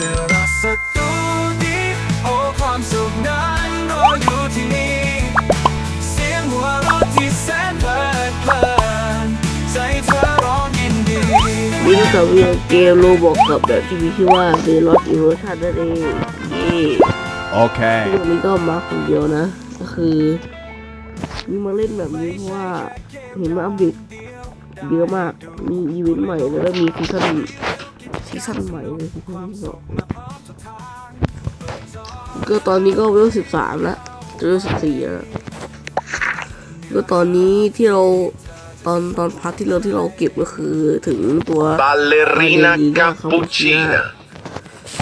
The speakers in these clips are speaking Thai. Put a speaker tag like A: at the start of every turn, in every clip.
A: สือรักสตูดิโอความสุขนั้นรออยู่ที่นี่ เสียงหัวเราะที่แสนเพลิดเพลินใจเธอร้องยินดี
B: นี่ก็คือวิดีโอเกมโลบอกกับแบบที่มีชื่อว่า The Lost Evolution นั่นเองนี่
C: Okay.
B: วันนี้ก็มาคนเดียวนะ ก็คือนี่มาเล่นแบบนี้เพราะว่าเห็นมาอัปเดตเยอะมากมีอีเวนต์ใหม่แล้วก็มีซีซั่น ซีซั่นใหม่เลยซีซั่นที่สองก็ตอนนี้ก็เวลสิบสามแล้วจะเวลสิบสี่แล้วก็ตอนนี้ที่เราตอนตอนพาร์ทที่เราที่เราเก็บก็คือถึงตัว
D: Ballerina
B: Ballerina
D: cappuccina.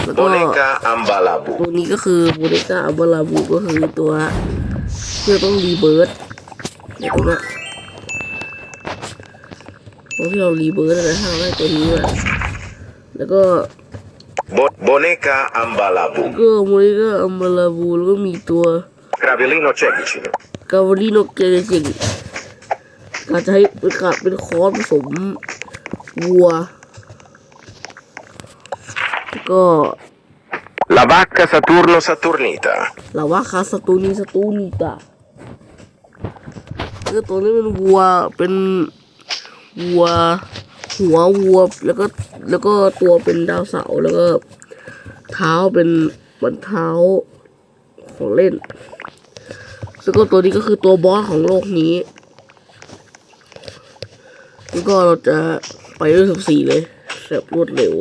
B: แล้วก็
D: Boneca ambalabu.
B: ตัวนี้ก็คือโบเดก้าอัลบาลาบูก็คือตัวเพื่อต้องรีเบิร์ตในตรงนั้นตรงที่เรารีเบิร์ตนะถ้าเราได้ตัวนี้แหละ แล้วก็
D: Bo- Boneca ambalabu.
B: ก็โมเดก้าอัลบาลาบูแล้วก็มีตัว
D: Gravellino cecicino.
B: กาวาลิโนเกเจงการจะให้เป็นการเป็นคอร์สผสมวัวแล้วก็
D: La vacca Saturno Saturnita.
B: ลาวาคาสตูนีสตูนีตาคือตัวนี้เป็นวัวเป็นวัว หัววัวแล้วก็แล้วก็ตัวเป็นดาวเสาแล้วก็ เท้าเป็นเหมือนเท้าของเล่นแล้วก็ตัวนี้ก็คือตัวบอสของโลกนี้แล้วก็เราจะไปด้วยสิบสี่เลยแบบรวดเร็ว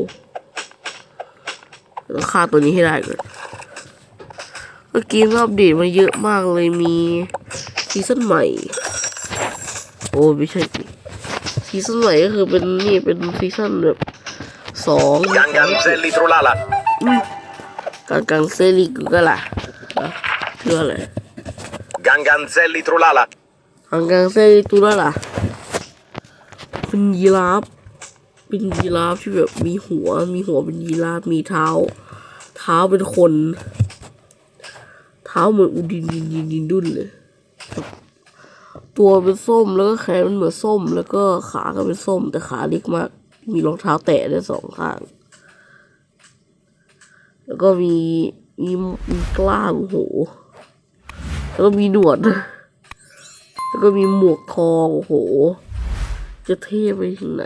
B: แล้วฆ่าตัวนี้ให้ได้ก่อนเมื่อกี้ก็อัปเดตมาเยอะมากเลยมีซีซั่นใหม่ โอ้ไม่ใช่ ซีซั่นใหม่ก็คือเป็นนี่เป็นซีซั่นแบบสอง
D: Ganganzelli Trulala.
B: กางกังเซริกก็ล่ะนะชื่ออะไร
D: Ganganzelli Trulala.
B: กางกังเซริตัวละล่ะเป็นยีราฟเป็นยีราฟที่แบบมีหัว มีหัวเป็นยีราฟมีเท้า เท้าเป็นคน เท้าเหมือนอุดินดินดินดินดุนเลย ตัวเป็นส้มแล้วก็แขนมันเหมือนส้ม แล้วก็ขาก็เป็นส้ม แต่ขาเล็กมาก มีรองเท้าแตะได้สองข้าง แล้วก็มีมีมีกล้ามโหแล้วก็มีหนวด แล้วก็มีหมวกทองโห จะเท่ไปถึงไหน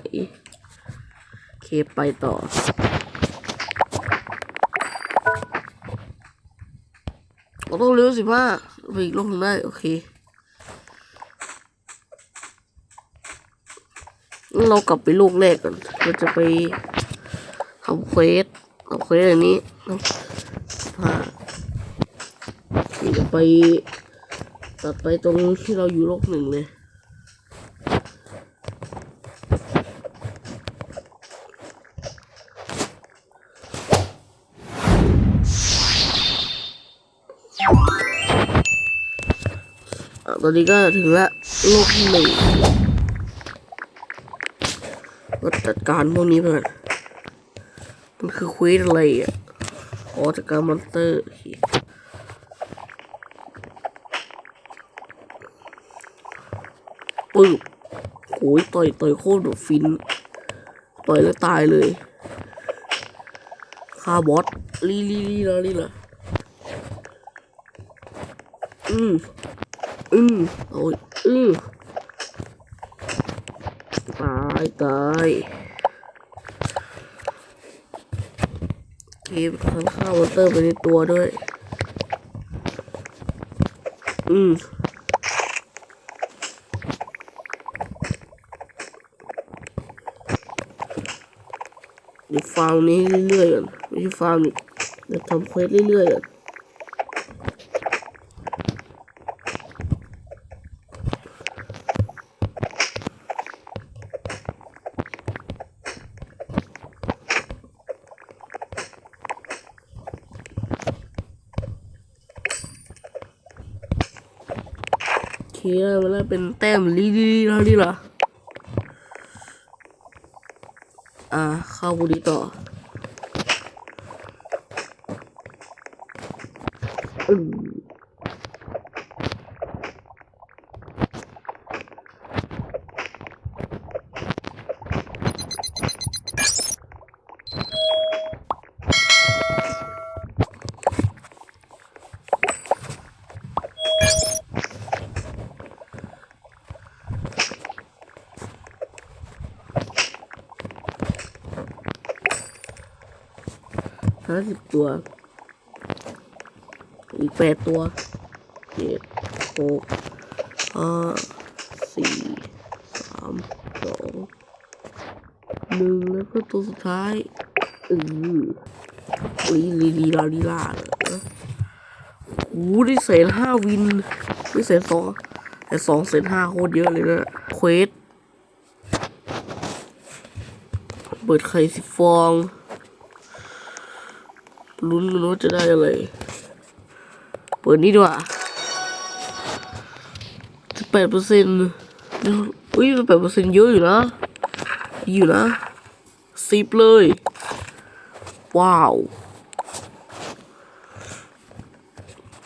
B: เคไปต่อเราต้องเร็วสิว่าไปอีกโลกหนึ่งได้ โอเคงั้น เรากลับไปโลกแรกก่อนเราจะไปทำเควสทำเควสอันนี้ต้องพาจะไปตัดไปตรงที่เราอยู่โลกหนึ่งเลยตอนนี้ก็ถึงละโลกที่หนึ่ง การพวกนี้ไปก่อนมันคือควสอะไรอะอ๋อจัดการมอนสเตอร์ปึ๊บโอ้ยต่อยต่อยโคตรแบบฟิน ต่อยแล้วตายเลยคาบอสลีลีลีแล้วลีละอืมอืมโอ้ยอืมตายตาย เก็บทั้งข้าวมอนเตอร์ไปในตัวด้วย อืมเดี๋ยวฟาร์มนี้เรื่อยๆก่อนไม่ใช่ฟาร์มเดี๋ยวทำเควสเรื่อยๆก่อน ทีแล้วมันเป็นแต้มลีดีเท่านี่เหรอ อ่า เข้าบุรีต่ออืม ตัว อีกแปดตัวเจ็ดหกห้าสี่สามสองหนึ่งแล้วก็ตัวสุดท้ายอืออุ้ยลีลีลาลีลาเลยโอ้ได้เศษห้าวินได้เศษสองแต่สองเศษห้าโคตรเยอะเลยนะเควสเปิดไข่สิฟอง ลุ้นกันว่าจะได้อะไร เปิดนี่ดีกว่าสิบแปดเปอร์เซ็นต์อุ้ยสิบแปดเปอร์เซ็นต์เยอะอยู่นะ อยู่นะสิบเลย ว้าว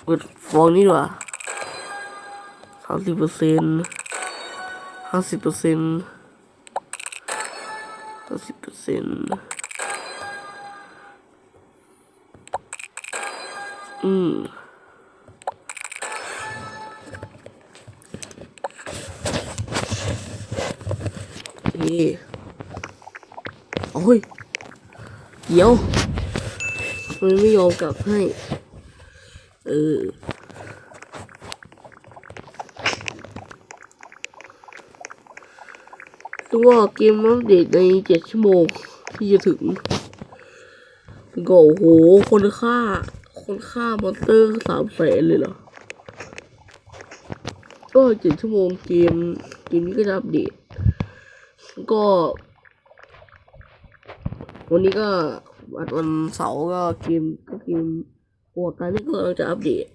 B: เปิดฟองนี่ดีกว่าสามสิบเปอร์เซ็นต์ห้าสิบเปอร์เซ็นต์ห้าสิบเปอร์เซ็นต์ อืมเอ๊ะโอ้ยเดี๋ยวมันไม่ยอมกลับให้ เออตัวเกมอัปเดตในเจ็ดชั่วโมงที่จะถึงก็โอ้โหคนฆ่า คนฆ่ามอนสเตอร์สามแสนเลยเหรอ ก็เจ็ดชั่วโมงเกมเกมนี้ก็จะอัปเดต ก็ วันนี้ก็วันวันเสาร์ก็เกมก็เกมหัวกันนี่ก็จะอัปเดต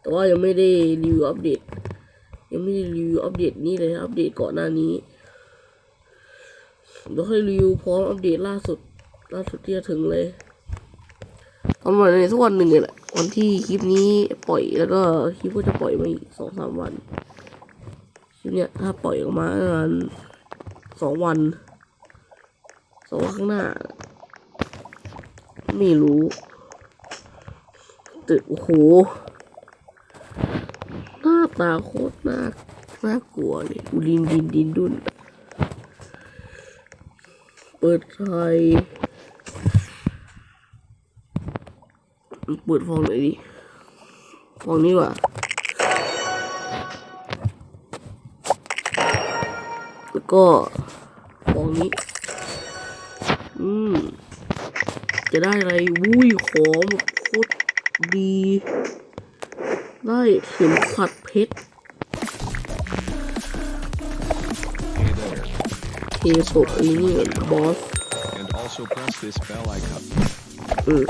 B: แต่ว่ายังไม่ได้รีวิวอัปเดต ยังไม่ได้รีวิวอัปเดตนี่เลยอัปเดตก่อนหน้านี้เดี๋ยวให้รีวิวพร้อมอัปเดตล่าสุดล่าสุดที่จะถึงเลย ตอนวันในทุกวันหนึ่งเนี่ยแหละวันที่คลิปนี้ปล่อยแล้วก็คลิปก็จะปล่อยมาอีกสองสามวันคลิปเนี้ยถ้าปล่อยออกมาประมาณสองวันสองวันข้างหน้า ไม่รู้แต่โอ้โหหน้าตาโคตรน่าน่ากลัวเลยดูดินดินดินดุนเปิดไฟ เปิดฟองไหนอยดิฟองนี้ว่ะแล้วก็ฟองนี้ อืม จะได้อะไรวุ้ยของแบบโคตรดี ได้เข็มขัดเพชร
C: Hey there,
B: เคโซอันนี้บอส
C: and also press this bell icon.
B: เออ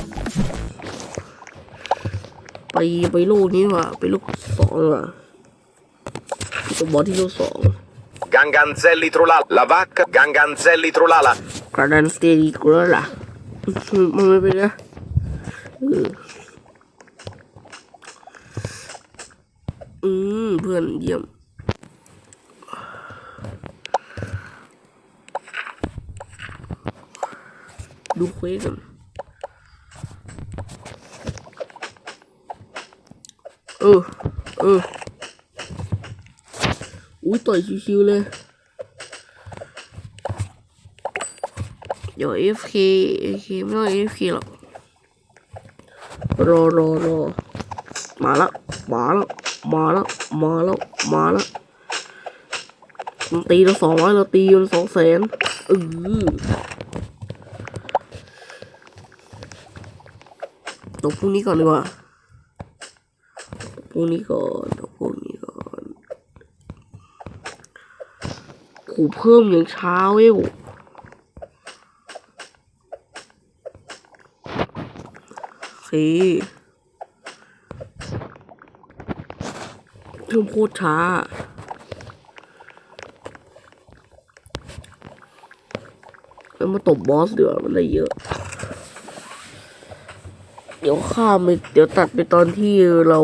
B: ไปไปลูกนี้ดีกว่าไปลูกสองดีกว่าตัวบอสที่ลูกสอง
D: Ganganzelli trulala. La vacca. Ganganzelli trulala.
B: กระดานสเตดีกูแล้วล่ะมันไม่เป็นนะเอออืมเพื่อนเยี่ยม ดูเควสกัน ออ เออ อุ้ยต่อยชิวๆเลย เดี๋ยว AFK AFK ไม่ต้อง AFK หรอก รอรอรอมาแล้ว มาแล้ว มาแล้ว มาแล้ว มาแล้วมันตีเราสองร้อยเราตีมันสองแสนเออตบพวกนี้ก่อนดีกว่า พวกนี้ก่อนตบพวกนี้ก่อนโอ้เพิ่มอย่างเช้าเว้ยสิช่วงโคตรช้าแล้วมาตบบอสเดี๋ยวมันได้เยอะ เดี๋ยวข้ามไปเดี๋ยวตัดไปตอนที่เรา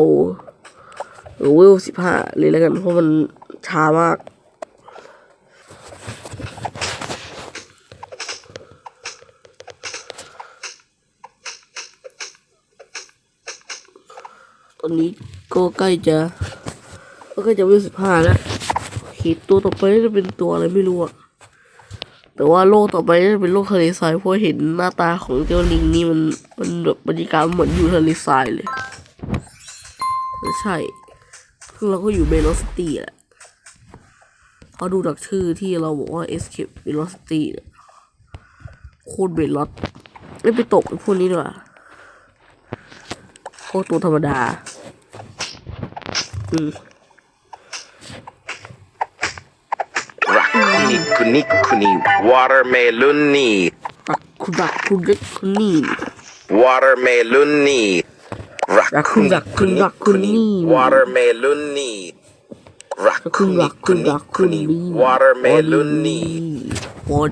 B: เวลสิบห้าเลยแล้วกันเพราะมันช้ามาก ตอนนี้ก็ใกล้จะก็ใกล้จะเวลสิบห้าแล้วโอเคตัวต่อไปจะเป็นตัวอะไรไม่รู้อะแต่ว่าโลกต่อไปจะเป็นโลกทะเลทรายเพราะเห็นหน้าตาของเจ้าลิงนี่มันมันแบบบรรยากาศเหมือนอยู่ทะเลทรายเลย ใช่ คือเราก็อยู่เบลอสตี้แหละเขาดูจากชื่อที่เราบอกว่า escape velocity เนี่ยโคตรเบลอสไม่ไปตกไอ้พวกนี้ดีกว่าพวกตัวธรรมดา อืม
D: Raccuni cuni cuni watermeloni
B: รักคุณรักคุณเล็กคุณนี่
D: watermeloni
B: Raccuni,
D: Raccuni
B: raccuni,
D: watermeloni
B: รักคุณ
D: Raccuni
B: รักคุณ
D: cuni
B: รักคุณ
D: cuni
B: นี่
D: watermeloni
B: วอน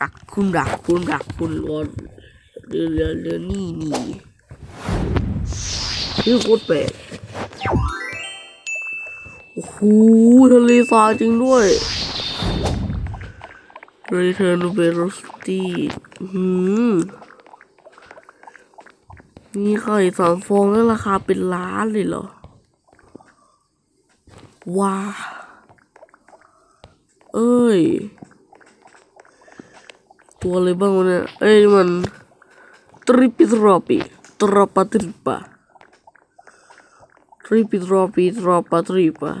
B: รักคุณรักคุณรักคุณวอนเรือเรือเรือนี่นี่ชื่อโคตรแปลกโอ้โหทะเลทรายจริงด้วย Return to Velocity อื้อหืม มีไข่สามฟองแล้วราคาเป็นล้านเลยเหรอ ว้า เอ้ย ตัวอะไรบ้างวะเนี่ย เอ้ยมันตริปิตรอปีตรปาตริปะตริปิตรอปีตรปาตริปะ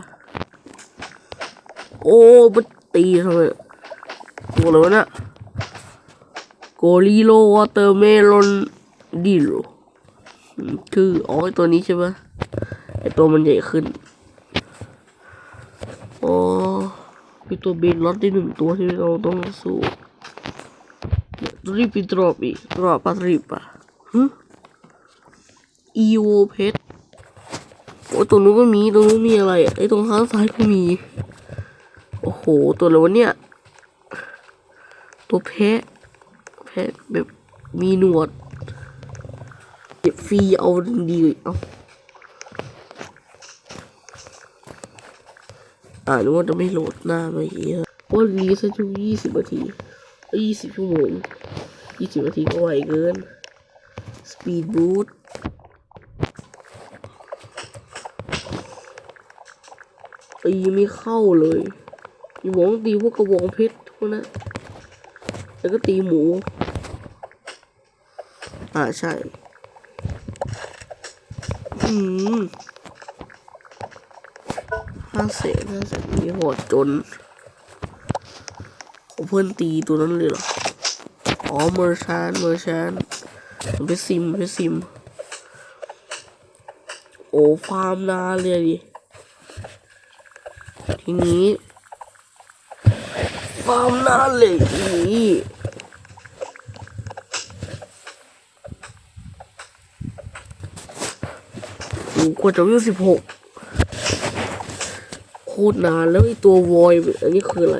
B: โอ้มันตีทำไมตัวอะไรวะเนี่ยโกลิโลวอเตอร์เมลอนดิโล คืออ๋อตัวนี้ใช่ปะไอตัวมันใหญ่ขึ้นอ๋อมีตัวเบนล็อตได้หนึ่งตัวที่เราต้องสู้รีบไปดรอปอีกดรอปปะรีบปะฮึอีโวเพชโอ้ตรงนู้นก็มีตรงนู้นมีอะไรไอตรงข้างซ้ายก็มี โอ้โห ตัวอะไรวะเนี่ย ตัวแพะแพะแบบมีหนวด เก็บฟรีเอาดีเอาอ่านึกว่าจะไม่โหลดหน้ามาเยอะว่ารีสักชั่วยี่สิบนาทียี่สิบชั่วโมงยี่สิบนาทีก็ไวเกินสปีดบูทตีไม่เข้าเลยอย่าบอกว่าตีพวกกระบองเพชรพวกนั้นแล้วก็ตีหมู อ่าใช่ ห้าแสนห้าแสนมีโหดจนเขาเพื่อนตีตัวนั้นเลยเหรอ อ๋อเมอร์ชานเมอร์ชานมันไปซิมไปซิม โอ้ฟาร์มนาเลยดิ ทีนี้ ฟาร์มนาเลยทีนี้ อ้กว่าจะวิวสิบหกโคตรนานแล้วไอตัววอยอันนี้คืออะไร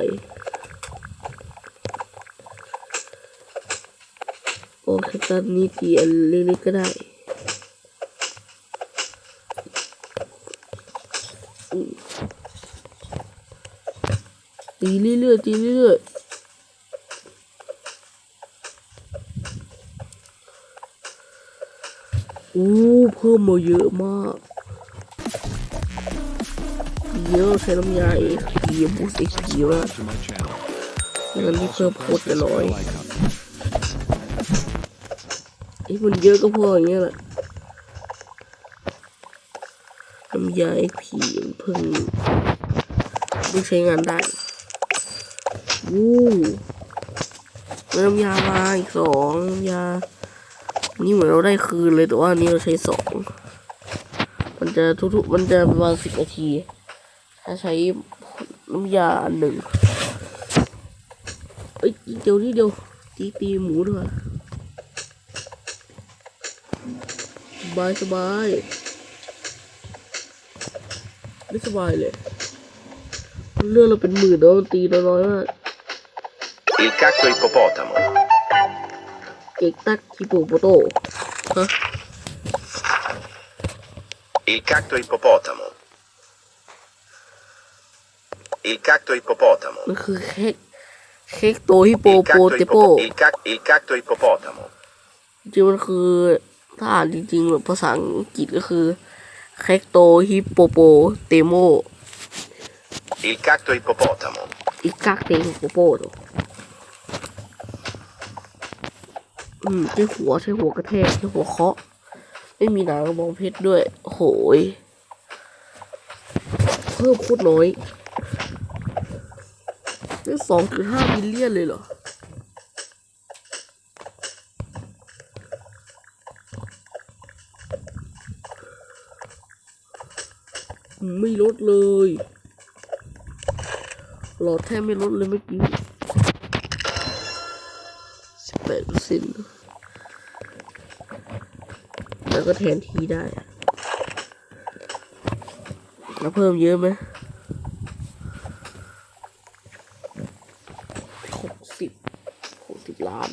B: โอเคตอนนี้ตีอันเล็กๆก็ได้อืมตีเรื่อยๆตีเรื่อยๆ อู้เพิ่มมาเยอะมาก เยอะใช้น้ำยาเอคีบูสเอคีว่า
C: To my channel.
B: เงินที่เพิ่มโคตรจะ
C: this
B: น้อยไอ้มันเยอะก็พออย่างเงี้ยแหละน้ำยาเอพีเพิ่งเพิ่งใช้งานได้วู้น้ำยามาอีกสองน้ำยา นี่เหมือนเราได้คืนเลยแต่ว่านี้เราใช้สอง มันจะทุกๆมันจะประมาณสิบนาที ถ้าใช้น้ำยาอันหนึ่งเอ้ยเดียวนี่เดียวตีตีหมูด้วยสบายสบายไม่สบายเลย เลือดเราเป็นหมื่นแล้วตีเราน้อยมาก
D: Il cacto ippopotamo
B: เอกตักฮิปโปโปโตฮะ
D: Il cacto ippopotamo Il cacto ippopotamo
B: มันคือเค้กเค้กโตฮิปโป
D: Il
B: โป
D: cacto,
B: เตโป
D: ippopo- il cac- il cacto ippopotamo
B: จริงๆมันคือถ้าอ่านจริงๆแบบภาษาอังกฤษก็คือเค้กโตฮิปโปโปเตโม
D: Il cacto ippopotamo
B: อีกกักเตฮิปโปโปโต อืมใช้หัวใช้หัวกระแทกใช้หัวเคาะ ไม่มีหนางกระบองเพชรด้วย โหย เพิ่มโคตรน้อยได้สองจุดห้ามิลเลียนเลยเหรอไม่ลดเลย หลอดแทบไม่ลดเลยเมื่อกี้ สิบแปดเปอร์เซ็นแล้วก็แทนที่ได้ แล้วเพิ่มเยอะไหมหกสิบหกสิบล้าน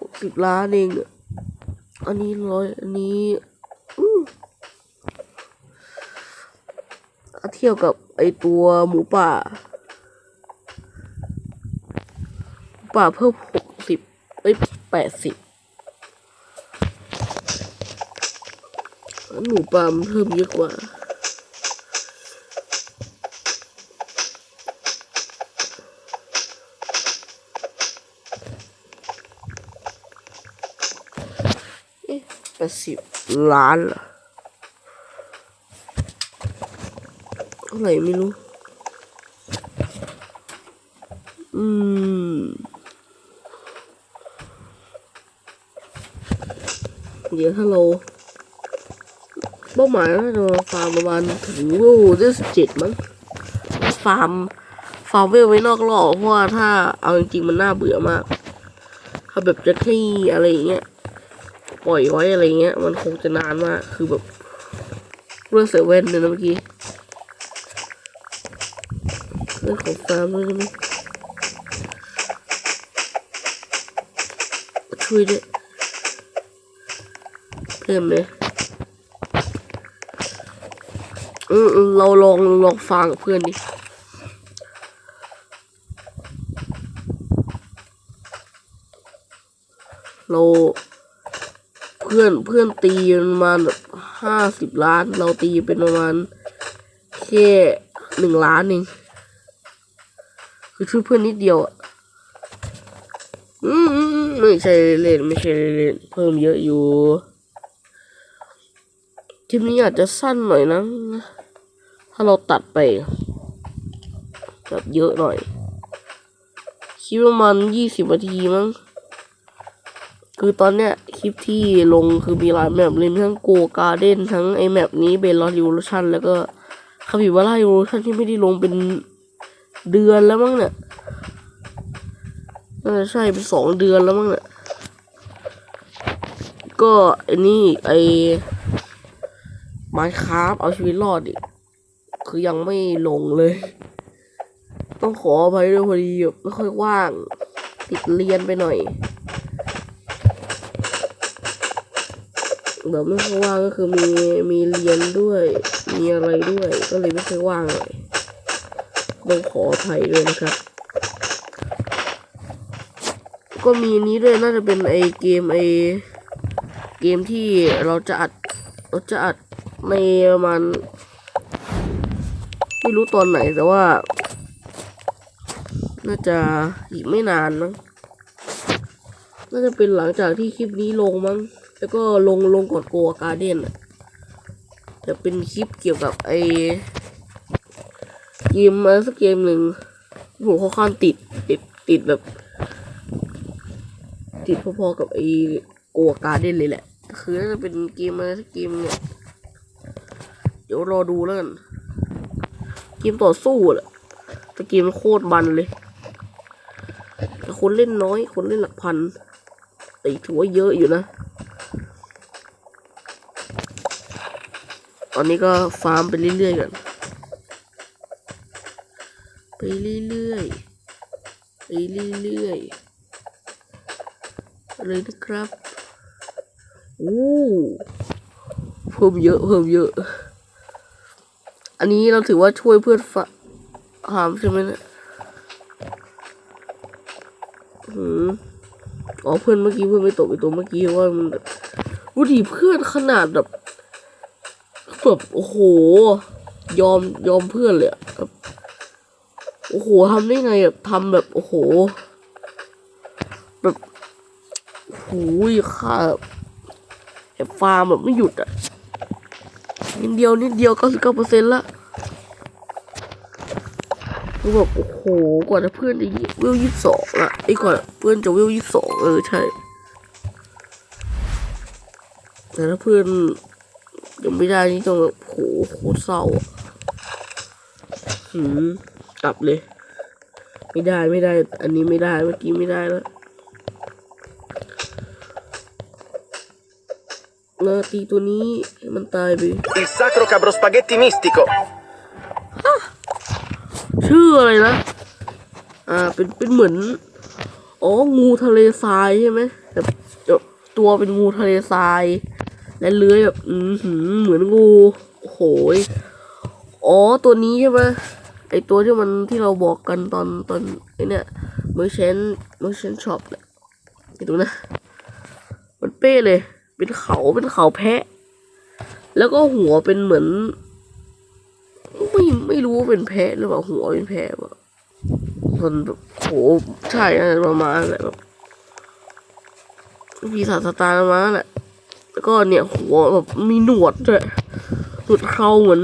B: หกสิบล้านเองอันนี้ร้อยอันนี้เทียบกับไอตัวหมูป่าหมูป่าเพิ่มหก เอ้ยแปดสิบหมูป่ามันเพิ่มเยอะกว่าเอ๊ะแปดสิบล้านเหรอเท่าไหร่ไม่รู้ อืม เดี๋ยวถ้าเราเป้าหมายน่าจะฟาร์มประมาณถึงวิวได้สิบเจ็ดมั้งฟาร์มฟาร์มเวลไว้นอกรอบเพราะว่าถ้าเอาจริงๆมันน่าเบื่อมากถ้าแบบจะให้อะไรอย่างเงี้ยปล่อยไว้อะไรเงี้ย มันคงจะนานมากคือแบบเรื่องเซเว่นเนี่ยนะเมื่อกี้เรื่องของฟาร์มด้วยได้ไหมช่วยด้วย พิ่มเลยเออเอเราลองลองฟังกับเพื่อนดิเราเพื่อนเพื่อนตีประมาณแบบห้าสิบล้าน เราตีเป็นประมาณแค่หนึ่งล้านเองคือช่วยเพื่อนนิดเดียวอะอืมอืมอืมไม่ใช่เล่นไม่ใช่เล่นเพิ่มเยอะอยู่ คลิปนี้อาจจะสั้นหน่อยนะ ถ้าเราตัดไปแบบเยอะหน่อย คลิปประมาณยี่สิบนาทีมั้ง คือตอนเนี้ยคลิปที่ลงคือมีหลายแมปเลยทั้งโกการ์เด้นทั้งไอแมปนี้เบลลอริวลูชันแล้วก็คาบิวาร่าริวลูชันที่ไม่ได้ลงเป็นเดือนแล้วมั้งเนี่ยน่าจะใช่เป็นสองเดือนแล้วมั้งเนี่ย ก็ไอ้นี่ไอ ไมคราฟเอาชีวิตรอดอีกคือยังไม่ลงเลย ต้องขออภัยด้วยพอดีไม่ค่อยว่าง ติดเรียนไปหน่อยแบบไม่ค่อยว่างก็คือมีมีเรียนด้วย มีอะไรด้วย ก็เลยไม่ค่อยว่างหน่อยต้องขออภัยด้วยนะครับ ก็มีนี้ด้วยน่าจะเป็นไอเกมไอเกมที่เราจะอัดเราจะอัด ในประมาณไม่รู้ตอนไหนแต่ว่า น่าจะอีกไม่นานมั้งน่าจะเป็นหลังจากที่คลิปนี้ลงมั้ง แล้วก็ลงลงก่อนโกการเด้นจะเป็นคลิปเกี่ยวกับไอเกมอะไรสักเกมหนึ่งผมค่อนข้างติดติดติดแบบ ติดพอๆกับไอโกการเด้นเลยแหละ คือน่าจะเป็นเกมอะไรสักเกมเนี่ย ดี๋ยวรอดูแล้วกันเกมต่อสู้แหละแต่เกมมันโคตรมันเลยแต่คนเล่นน้อย คนเล่นหลักพันแต่ถือว่าเยอะอยู่นะ ตอนนี้ก็ฟาร์มไปเรื่อยๆกันไปเรื่อยๆไปเรื่อยๆเลยนะครับโอ้เพิ่มเยอะเพิ่มเยอะ อันนี้เราถือว่าช่วยเพื่อนฝหามใช่ไหมเนะี่ยหืมอ๋อเพื่อนเมื่อกี้เพื่อนไม่ตกไปตัวเมื่อกี้ว่ามันแบบวูดีเพื่อนขนาดแบบแบบโอ้โห ยอมยอมเพื่อนเลยอะแบบโอ้โหทำได้ไงแบบทำแบบโอ้โห แบบโอ้โหหูยค่าแอบฟาร์มแบบไม่หยุดอะนิดเดียวนิดเดียวเก้าสิบเก้าเปอร์เซ็นต์ละ คือแบบโอ้โหกว่าจะเพื่อนจะเวยี่สิบสองอะไอ้กว่าเพื่อนจะเวยี่สิบสองเออใช่แต่ถ้าเพื่อนยังไม่ได้นี่ต้องแบบโหโคตรเศร้าอะหืมกลับเลย ไม่ได้ไม่ได้ อันนี้ไม่ได้เมื่อกี้ไม่ได้แล้วนาตีตัวนี้มันตายไป
D: Il sacro cabro spaghetti mistico.
B: ชื่ออะไรนะ อ่า เป็น เป็นเหมือน อ๋อ งูทะเลทรายใช่ไหมแบบแบบตัวเป็นงูทะเลทราย และเลื้อยแบบ อือหือเหมือนงูโหย อ๋อ ตัวนี้ใช่ไหมไอตัวที่มันที่เราบอกกันตอนตอนไอเนี่ยเมอร์เชนเมอร์เชนช็อปเนี่ยไอดูนะ มันเป้เลย เป็นเขาเป็นเขาแพะ แล้วก็หัวเป็นเหมือน ไม่รู้ว่าเป็นแพะหรือเปล่าหัวเป็นแพะแบบมันแบบโหใช่นะไรประมาณนั้นแหละแบบปีศาจสตาร์ประมาแหละแล้วก็เนี่ยหัวแบบมีหนวดด้วยหนวดเขาเหมือน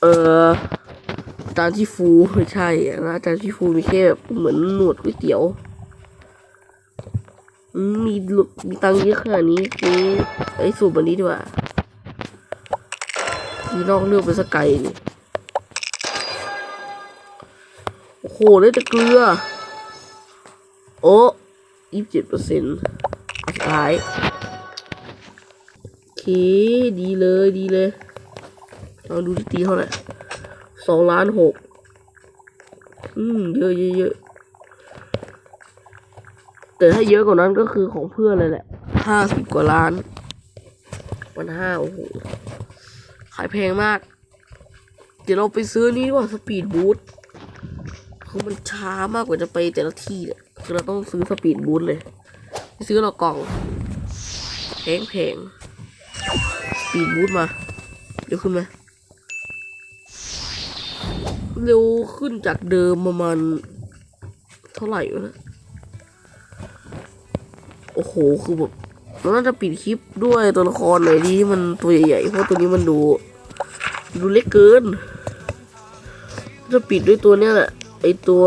B: เอออาจารย์ที่ฟูไม่ใช่นะอาจารย์ที่ฟูมีแค่แบบเหมือนหนวดก๋วยเตี๋ยวมีลุมีตังค์เยอะขนาดนี้ซื้อไอ้สูบอันนี้ดีกว่า มีนอกเรื่องไปสกไกลนี่โอ้โหได้แต่เกลือ โอ้ยี่สิบเจ็ดเปอร์เซ็นต์สุดท้ายโอเค ดีเลยดีเลยลองดูที่ตีเท่าไหร่สองล้านหกอืม เยอะเยอะเยอะแต่ถ้าเยอะกว่านั้นก็คือของเพื่อนเลยแหละห้าสิบกว่าล้านวันห้าโอ้โห ขายแพงมาก เดี๋ยวเราไปซื้อนี่ว่าสปีดบูทคือมันช้ามากกว่าจะไปแต่ละที่เนี่ยคือเราต้องซื้อสปีดบูทเลยซื้อเรากล่องแพงแพงสปีดบูทมา เดี๋ยวขึ้นไหมเร็วขึ้นจากเดิมประมาณเท่าไหร่วะนะโอ้โห คือแบบ เราน่าจะปิดคลิปด้วยตัวละครหน่อยดีที่มันตัวใหญ่ๆเพราะตัวนี้มันดู ดูเล็กเกิน จะปิดด้วยตัวเนี้ยแหละไอตัว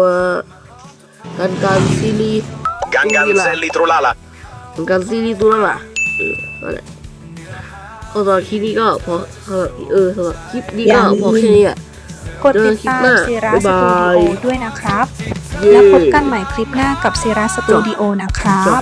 B: การการซีรีส์
D: Ganganzelli Trulala.
B: การการซีรีส์ตัวนั่นแหละเออนั่นแหละก็สำหรับคลิปนี้ก็พอสำหรับเออสำหรับคลิปนี้ก็พอแค่นี้อะ
E: กดติดตามซีราสตูดิโอด้วยนะครับ
B: เย้
E: แล้วพบกันใหม่คลิปหน้ากับซีราสตูดิโอนะครับ